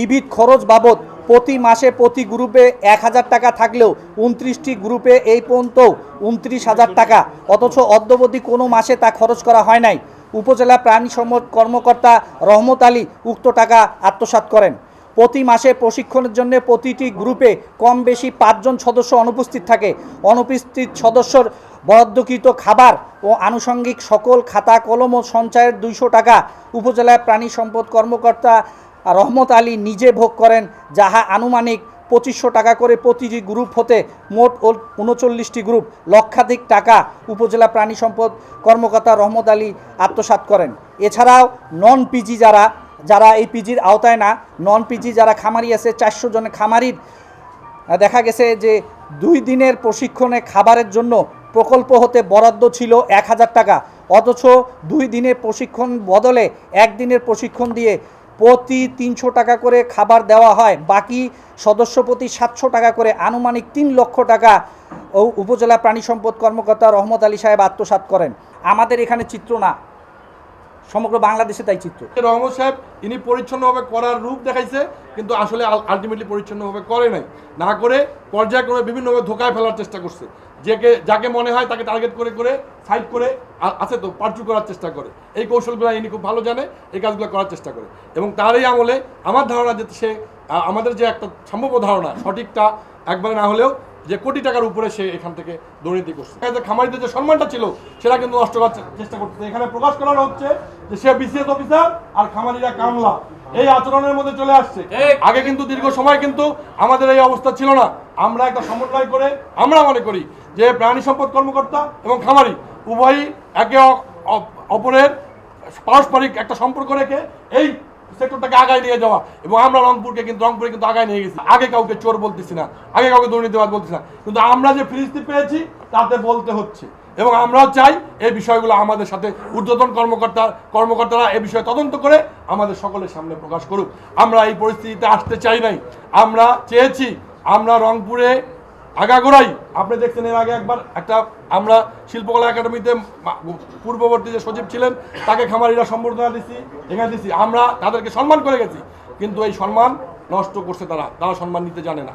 বিবিধ খরচ বাবদ প্রতি মাসে প্রতি গ্রুপে এক হাজার টাকা থাকলেও উনত্রিশটি গ্রুপে এই পর্যন্ত উনত্রিশ হাজার টাকা। অথচ অদ্যবধি কোনো মাসে তা খরচ করা হয় নাই। উপজেলা প্রাণী সম্পদ কর্মকর্তা রহমত আলী উক্ত টাকা আত্মসাৎ করেন। প্রতি মাসে প্রশিক্ষণের জন্য প্রতিটি গ্রুপে কম বেশি পাঁচজন সদস্য অনুপস্থিত থাকে। অনুপস্থিত সদস্যর বরাদ্দকৃত খাবার ও আনুষঙ্গিক সকল খাতা, কলম ও সঞ্চয়ের দুইশো টাকা উপজেলায় প্রাণী সম্পদ কর্মকর্তা রহমত আলী নিজে ভোগ করেন, যাহা আনুমানিক পঁচিশশো টাকা করে প্রতিটি গ্রুপ হতে মোট উনচল্লিশটি গ্রুপ লক্ষাধিক টাকা উপজেলা প্রাণী সম্পদ কর্মকর্তা রহমত আলী আত্মসাৎ করেন। এছাড়াও নন পিজি যারা যারা এই পিজির আওতায় না, নন পিজি যারা খামারি আছে, চারশো জনের খামারির দেখা গেছে যে দুই দিনের প্রশিক্ষণে খাবারের জন্য প্রকল্প হতে বরাদ্দ ছিল এক হাজার টাকা। অথচ দুই দিনের প্রশিক্ষণ বদলে একদিনের প্রশিক্ষণ দিয়ে প্রতি তিনশো টাকা করে খাবার দেওয়া হয়। বাকি সদস্য প্রতি সাতশো টাকা করে। আনুমানিক তিন লক্ষ টাকা উপজেলা প্রাণী সম্পদ কর্মকর্তা রহমত আলী সাহেব আত্মসাৎ করেন। আমাদের এখানে চিত্র না। সমগ্র বাংলাদেশে তাই চিত্র। রহমত সাহেব, ইনি পরিচ্ছন্নভাবে করার রূপ দেখাইছে, কিন্তু আসলে আলটিমেটলি পরিচ্ছন্নভাবে করে নাই। না করে পর্যায়ক্রমে বিভিন্নভাবে ধোকায় ফেলার চেষ্টা করছে। যেকে যাকে মনে হয় তাকে টার্গেট করে করে সাইড করে আছে তো পার্চু করার চেষ্টা করে। এই কৌশলগুলো ইনি খুব ভালো জানে, এই কাজগুলো করার চেষ্টা করে। এবং তারই আমলে আমার ধারণা যে সে আমাদের যে একটা সম্ভাব্য ধারণা, সঠিকটা একবারে না হলেও যে কোটি টাকার উপরে সে এখান থেকে দুর্নীতি করছে। এখানে খামারিদের যে সম্মানটা ছিল সেটা কিন্তু নষ্ট করার চেষ্টা করছে এখানে প্রকাশ করানো হচ্ছে যে সে বিসিএস অফিসার আর খামারিরা কামলা। এই আচরণের মধ্যে চলে আসছে। আগে কিন্তু দীর্ঘ সময় কিন্তু আমাদের এই অবস্থা ছিল না। আমরা একটা সমন্বয় করে আমরা মনে করি যে প্রাণী সম্পদ কর্মকর্তা এবং খামারি উভয়ই একে অপরের পারস্পরিক একটা সম্পর্ক রেখে এই সেক্টরটাকে আগায় নিয়ে যাওয়া। এবং আমরা রংপুরকে কিন্তু, রংপুরে কিন্তু আগায় নিয়ে গেছি। আগে কাউকে চোর বলতেছি না। আগে কাউকে দুর্নীতিবাদ বলতেছি না। কিন্তু আমরা যে ফিরিস্তি পেয়েছি, তাতে বলতে হচ্ছে। এবং আমরাও চাই এই বিষয়গুলো আমাদের সাথে ঊর্ধ্বতন কর্মকর্তা, কর্মকর্তারা এ বিষয়ে তদন্ত করে আমাদের সকলের সামনে প্রকাশ করুক। আমরা এই পরিস্থিতিতে আসতে চাই নাই। আমরা চেয়েছি, আমরা রংপুরে আগাগোড়াই, আপনি দেখছেন এর আগে একবার একটা আমরা শিল্পকলা একাডেমিতে পূর্ববর্তী যে সচিব ছিলেন, তাকে খামারিরা সম্বর্ধনা দিছি এখানে দিছি, আমরা তাদেরকে সম্মান করে গেছি, কিন্তু এই সম্মান নষ্ট করছে তারা তারা সম্মান নিতে জানে না।